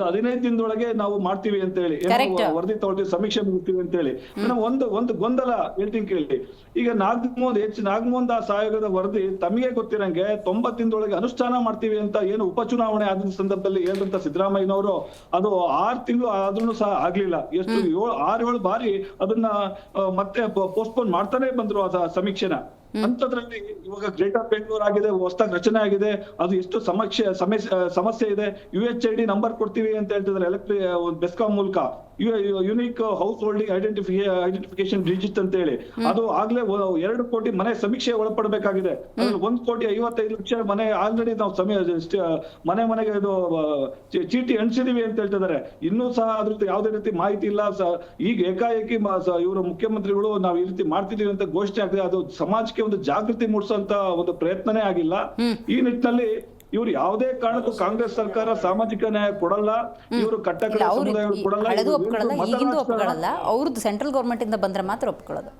ಈಗ ಹದಿನೈದು ದಿನದೊಳಗೆ ನಾವು ಮಾಡ್ತೀವಿ ಅಂತ ಹೇಳಿ. ವರದಿ ತಗೊಳ್ತೀವಿ ಸಮೀಕ್ಷೆ ಮುಗಿಸ್ತೀವಿ ಅಂತ ಹೇಳಿ ಮೇಡಮ್ ಒಂದು ಒಂದು ಗೊಂದಲ ಹೇಳ್ತೀನಿ ಕೇಳಿ. ಈಗ ನಾಗಮೋಹನ್ ಎಚ್. ನಾಗಮೋಹನ್ ದಾಸ್ ಆಯೋಗದ ವರದಿ ತಮಗೆ ಗೊತ್ತಿರಂಗೆ ತೊಂಬತ್ ದಿನದೊಳಗೆ ಅನುಷ್ಠಾನ ಮಾಡ್ತೀವಿ ಅಂತ ಏನು ಉಪಚುನಾವಣೆ ಆದ ಸಂದರ್ಭದಲ್ಲಿ ಹೇಳಿದಂತ ಸಿದ್ದರಾಮಯ್ಯನವರು ಅದು ಆರು ತಿಂಗಳು ಆದ್ರೂ ಸಹ ಆಗ್ಲಿಲ್ಲ. ಎಷ್ಟು ಏಳು ಆರು ಏಳು ಬಾರಿ ಅದನ್ನ ಮತ್ತೆ ಪೋಸ್ಟ್ಪೋನ್ ಮಾಡ್ತಾನೆ ಬಂದ್ರು ಆ ಸಮೀಕ್ಷೆನ. ಅಂತದ್ರಲ್ಲಿ ಇವಾಗ ಗ್ರೇಟರ್ ಬೆಂಗಳೂರು ಆಗಿದೆ ಹೊಸದಾಗಿ ರಚನೆ ಆಗಿದೆ ಅದು ಎಷ್ಟು ಸಮಸ್ಯೆ ಸಮಸ್ಯೆ ಸಮಸ್ಯೆ ಇದೆ. U H I D number ಕೊಡ್ತೀವಿ ಅಂತ ಹೇಳ್ತಿದ್ದಾರೆ ಎಲೆಕ್ಟ್ರಿ ಬೆಸ್ಕಾಂ ಮೂಲಕ. ಯುನೀಕ್ ಹೌಸ್ ಹೋಲ್ಡಿಂಗ್ ಐಡೆಂಟಿಫಿ ಐಡೆಂಟಿಫಿಕೇಶನ್ ಡಿಜಿಟ್ ಅಂತ ಹೇಳಿ ಅದು ಆಗ್ಲೇ ಎರಡು ಕೋಟಿ ಮನೆ ಸಮೀಕ್ಷೆ ಒಳಪಡಬೇಕಾಗಿದೆ. ಒಂದ್ ಕೋಟಿ ಐವತ್ತೈದು ಲಕ್ಷ ಮನೆ ಆಲ್ರೆಡಿ ನಾವು ಸಮಯ ಮನೆ ಮನೆಗೆ ಇದು ಚೀಟಿ ಎಣಿಸಿದೀವಿ ಅಂತ ಹೇಳ್ತಿದ್ದಾರೆ ಇನ್ನೂ ಸಹ ಅದ್ರದ್ದು ಯಾವುದೇ ರೀತಿ ಮಾಹಿತಿ ಇಲ್ಲ. ಈಗ ಏಕಾಏಕಿ ಇವರು ಮುಖ್ಯಮಂತ್ರಿಗಳು ನಾವು ಈ ರೀತಿ ಮಾಡ್ತಿದೀವಿ ಅಂತ ಘೋಷಣೆ ಆಗಿದೆ ಅದು ಸಮಾಜಕ್ಕೆ ಒಂದು ಜಾಗೃತಿ ಮೂಡಿಸುವಂತ ಒಂದು ಪ್ರಯತ್ನನೇ ಆಗಿಲ್ಲ. ಈ ನಿಟ್ಟಿನಲ್ಲಿ ಇವರು ಯಾವುದೇ ಕಾರಣಕ್ಕೂ ಕಾಂಗ್ರೆಸ್ ಸರ್ಕಾರ ಸಾಮಾಜಿಕ ನ್ಯಾಯ ಕೊಡಲ್ಲ ಇವರು ಕಟ್ಟಕಡೆ ಸಮುದಾಯ ಕೊಡಲ್ಲ ಅವ್ರದ್ದು ಸೆಂಟ್ರಲ್ ಗೌರ್ಮೆಂಟ್ ಇಂದ ಬಂದ್ರೆ ಮಾತ್ರ ಒಪ್ಕೊಳ್ಳೋದು.